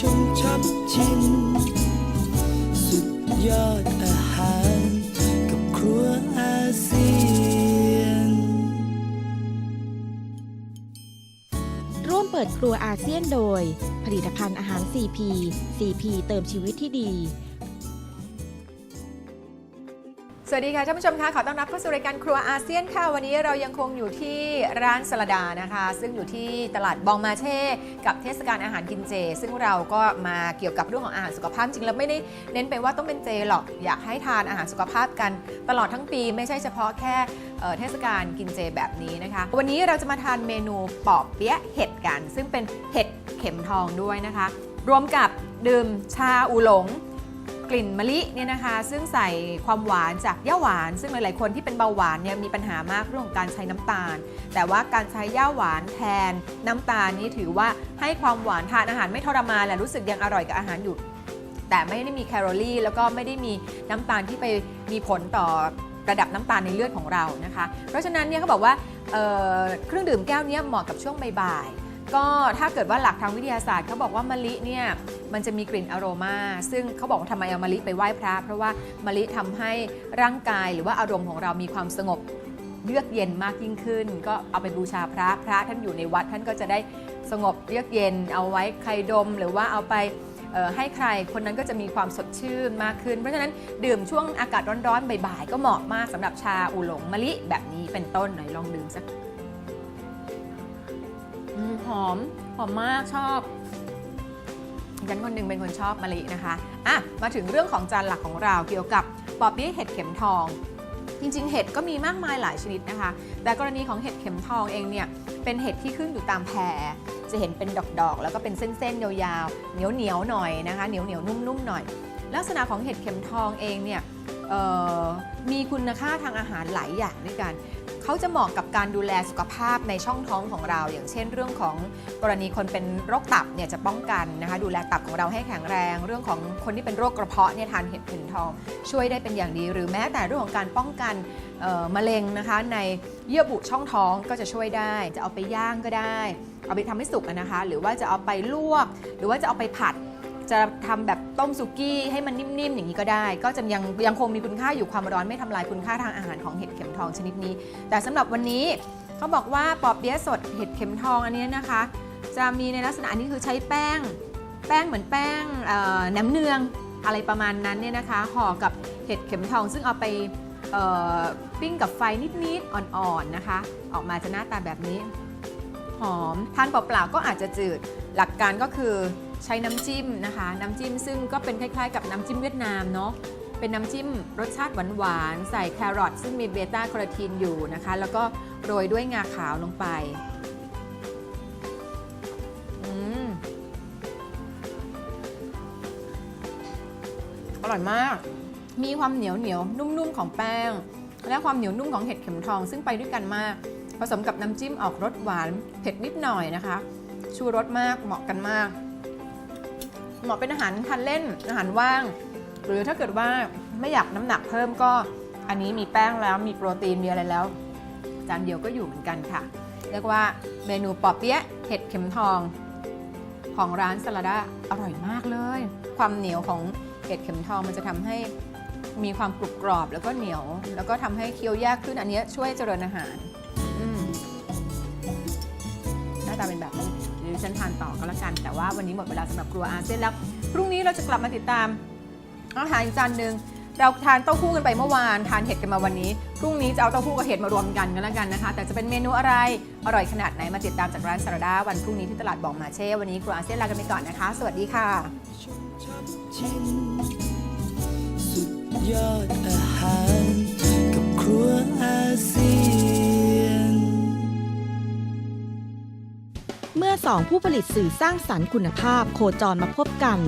ชมชับชิมสุดยอดอาหารกับครัวอาเซียน ร่วมเปิดครัวอาเซียนโดย ผลิตภัณฑ์อาหาร CP CP เติมชีวิตที่ดี สวัสดีค่ะท่านผู้ชมคะขอต้อนรับเข้าสู่รายการครัวอาเซียนค่ะวันนี้เรายังคงอยู่ที่ร้านสลดานะคะ ซึ่งอยู่ที่ตลาดบองมาเช่ กับเทศกาลอาหารกินเจ ซึ่งเราก็มาเกี่ยวกับเรื่องของอาหารสุขภาพจริงแล้วไม่ได้เน้นไปว่าต้องเป็นเจหรอกอยากให้ทานอาหารสุขภาพกัน ตลอดทั้งปีไม่ใช่เฉพาะแค่เเทศกาลกินเจแบบนี้นะคะ วันนี้เราจะมาทานเมนูปอบเปี๊ยะเห็ดกัน ซึ่งเป็นเห็ดเข็มทองด้วยนะคะ รวมกับดื่มชาอูหลง กลิ่นมะลิเนี่ยนะคะ ซึ่งใส่ความหวานจากย่าหวาน ซึ่งหลาย ๆ คนที่เป็นเบาหวานเนี่ยมีปัญหามากเรื่องของการใช้น้ำตาล แต่ว่าการใช้ย่าหวานแทนน้ำตาลนี่ถือว่าให้ความหวานทานอาหารไม่ทรมานและรู้สึกยังอร่อยกับอาหารอยู่แต่ไม่ได้มีแคลอรี่ แล้วก็ไม่ได้มีน้ำตาลที่ไปมีผลต่อระดับน้ำตาลในเลือดของเรานะคะ เพราะฉะนั้นเนี่ยเขาบอกว่าเเครื่องดื่มแก้วนี้เหมาะกับช่วงบ่าย ก็ถ้าเกิดว่าหลักทางวิทยาศาสตร์เขาบอกว่ามะลิเนี่ยมันจะมีกลิ่นอโรมาซึ่งเขาบอกว่าทำไมเอามะลิไปไหว้พระ เพราะว่ามะลิทำให้ร่างกายหรือว่าอารมณ์ของเรามีความสงบเยือกเย็นมากยิ่งขึ้น ก็เอาไปบูชาพระพระท่านอยู่ในวัดท่านก็จะได้สงบเยือกเย็น เอาไว้ใครดมหรือว่าเอาไปให้ใครคนนั้นก็จะมีความสดชื่นมากขึ้น เพราะฉะนั้นดื่มช่วงอากาศร้อนๆบ่ายๆก็เหมาะมากสำหรับชาอูหลงมะลิแบบนี้เป็นต้นหน่อยลองดื่มสัก หอม หอมมากชอบฉันคนหนึ่งเป็นคนชอบมะลินะคะ อะ มาถึงเรื่องของจานหลักของเราเกี่ยวกับปอเปี๊ยะเห็ดเข็มทอง จริงๆ เห็ดก็มีมากมายหลายชนิดนะคะ แต่กรณีของเห็ดเข็มทองเองเนี่ย เป็นเห็ดที่ขึ้นอยู่ตามแพรจะเห็นเป็นดอกๆ แล้วก็เป็นเส้นๆ ยาวๆ เหนียวๆ หน่อยนะคะ เหนียวๆ นุ่มๆ หน่อย ลักษณะของเห็ดเข็มทองเองเนี่ยเอ่อ มีคุณค่าทางอาหารหลายอย่างด้วยกัน เขาจะเหมาะกับการดูแลสุขภาพในช่องท้องของเรา อย่างเช่น เรื่องของกรณีคนเป็นโรคตับเนี่ยจะป้องกันนะคะดูแลตับของเราให้แข็งแรง เรื่องของคนที่เป็นโรคกระเพาะเนี่ยทานเห็ดเข็มทอง ช่วยได้เป็นอย่างดี หรือแม้แต่เรื่องของการป้องกันเอ่อมะเร็งนะคะในเยื่อบุช่องท้องก็จะช่วยได้ จะเอาไปย่างก็ได้ เอาไปทำให้สุกนะคะ หรือว่าจะเอาไปลวก หรือว่าจะเอาไปผัด จะทำแบบต้มสุกี้ให้มันนิ่มๆ อย่างนี้ก็ได้ ก็จะยังยังคงมีคุณค่าอยู่ความร้อนไม่ทำลายคุณค่าทางอาหารของเห็ดเข็มทองชนิดนี้ แต่สำหรับวันนี้เขาบอกว่าปอบเปี๊ยะสดเห็ดเข็มทองอันนี้นะคะ จะมีในลักษณะอันนี้คือใช้แป้ง แป้งเหมือนแป้งเอ่อแหนมเนืองอะไรประมาณนั้นเนี่ยนะคะห่อกับเห็ดเข็มทอง ซึ่งเอาไปปิ้งกับไฟนิดๆอ่อนๆนะคะ ออกมาจะหน้าตาแบบนี้หอมทานเปล่าๆก็อาจจะจืดหลักการก็คือ ใช้น้ำจิ้มนะคะ น้ำจิ้มซึ่งก็เป็นคล้ายๆ กับน้ำจิ้มเวียดนามเนาะเป็นน้ำจิ้มรสชาติหวานๆใส่แครอทซึ่งมีเบต้าแคโรทีนอยู่นะคะ แล้วก็โรยด้วยงาขาวลงไปอืมอร่อยมาก มีความเหนียวเหนียวนุ่มๆของแป้ง และความเหนียวนุ่มของเห็ดเข็มทอง ซึ่งไปด้วยกันมาก ผสมกับน้ำจิ้มออกรสหวานเผ็ดนิดหน่อยนะคะ ชูรสมากเหมาะกันมาก เหมาะเป็นอาหารทานเล่นอาหารว่าง หรือถ้าเกิดว่าไม่อยากน้ำหนักเพิ่มก็อันนี้มีแป้งแล้วมีโปรตีนมีอะไรแล้ว จานเดียวก็อยู่เหมือนกันค่ะ เรียกว่าเมนูปอเปี๊ยะเห็ดเข็มทอง ของร้านสลัดาอร่อยมากเลย ความเหนียวของเห็ดเข็มทองมันจะทำให้มีความกรุบกรอบแล้วก็เหนียว แล้วก็ทำให้เคี้ยวยากขึ้นอันนี้ช่วยเจริญอาหาร ตาเป็นแบบนี้เดี๋ยวฉันทานต่อก็แล้วกัน แต่ว่าวันนี้หมดเวลาสำหรับครัวอาเซียนแล้ว พรุ่งนี้เราจะกลับมาติดตามอาหารอีกจานหนึ่งเราทานเต้าหู้กันไปเมื่อวานทานเห็ดกันมาวันนี้พรุ่งนี้จะเอาเต้าหู้กับเห็ดมารวมกันกันแล้วกันนะคะ แต่จะเป็นเมนูอะไรอร่อยขนาดไหนมาติดตามจากร้านซาราดาวันพรุ่งนี้ที่ตลาดบอกมาเช่วันนี้ครัวอาเซียนลากันไปก่อนนะคะ สวัสดีค่ะ สุดยอด องผู้ผลิตสื่อสร้างสรรค์คุณภาพโคจรมาพบกัน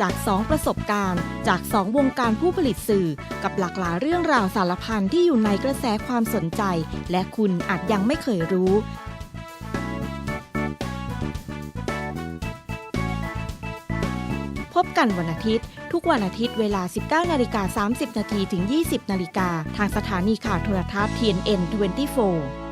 จากสองประสบการณ์ จากสองวงการผู้ผลิตสื่อ กับหลากหลายเรื่องราวสารพันที่อยู่ในกระแสความสนใจ และคุณอาจยังไม่เคยรู้พบกันวันอาทิตย์ ทุกวันอาทิตย์เวลา 19นาฬิกา30นาทีถึง 20นาฬิกาทางสถานีข่าวโทรทัศน์ TNN 24